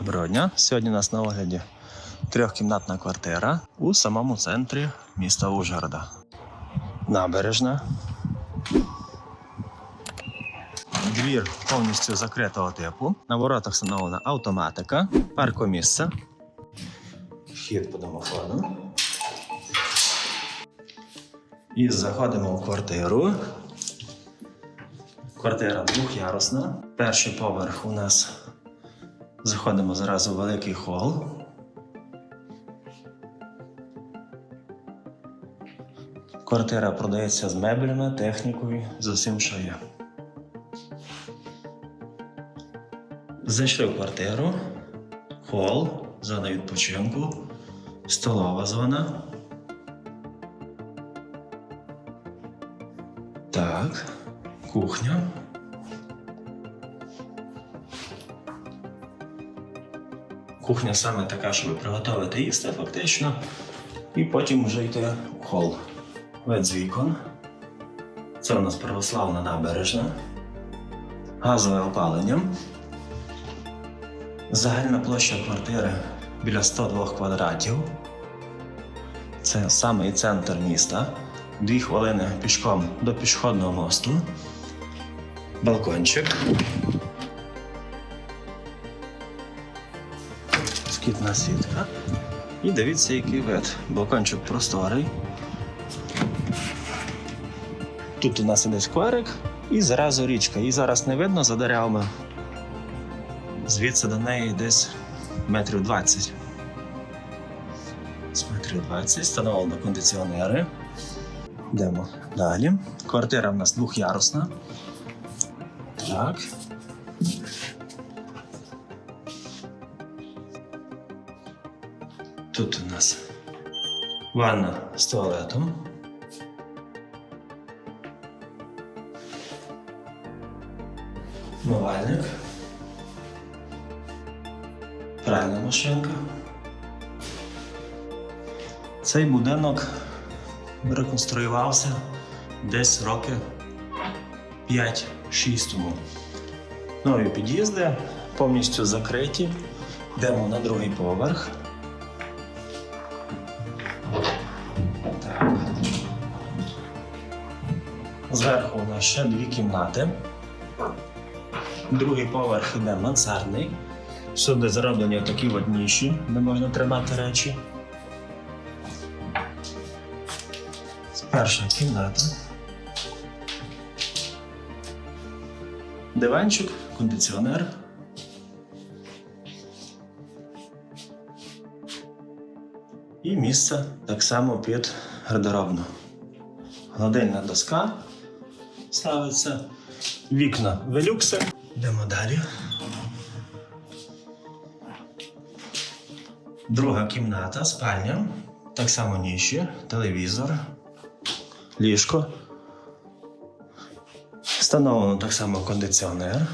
Доброго дня. Сьогодні у нас на огляді трьохкімнатна квартира у самому центрі міста Ужгорода. Набережна. Двір повністю закритого типу. На воротах встановлена автоматика, паркомісце. Вхід по домофону. І заходимо в квартиру. Квартира двохярусна. Перший поверх у нас заходимо зразу в великий хол. Квартира продається з меблями, технікою, з усім, що є. Зайшли в квартиру, хол, зона відпочинку, столова зона. Так, кухня. Кухня саме така, щоб приготувати їсти фактично. І потім вже йти в хол. Вид з вікон. Це у нас православна набережна. Газове опалення. Загальна площа квартири біля 102 квадратів. Це самий центр міста. Дві хвилини пішком до пішохідного мосту. Балкончик. Скітна сітка. І дивіться, який вид. Балкончик просторий. Тут у нас іде скверик і зразу річка. Її зараз не видно за деревами. Звідси до неї десь метрів 20. З метрів 20 встановлено кондиціонери. Йдемо далі. Квартира в нас двохярусна. Так. Тут у нас ванна з туалетом. Мивальник. Пральна машинка. Цей будинок реконструювався десь роки 5-6 тому. Нові під'їзди повністю закриті. Йдемо на другий поверх. Зверху у нас ще дві кімнати. Другий поверх іде мансардний. Всюди зроблені такі от ніші, де можна тримати речі. Перша кімната. Диванчик, кондиціонер. І місце так само під гардеробну. Гладильна доска ставиться. Вікна велюкси. Йдемо далі. Друга кімната, спальня. Так само ніші, телевізор, ліжко. Встановлено так само кондиціонер,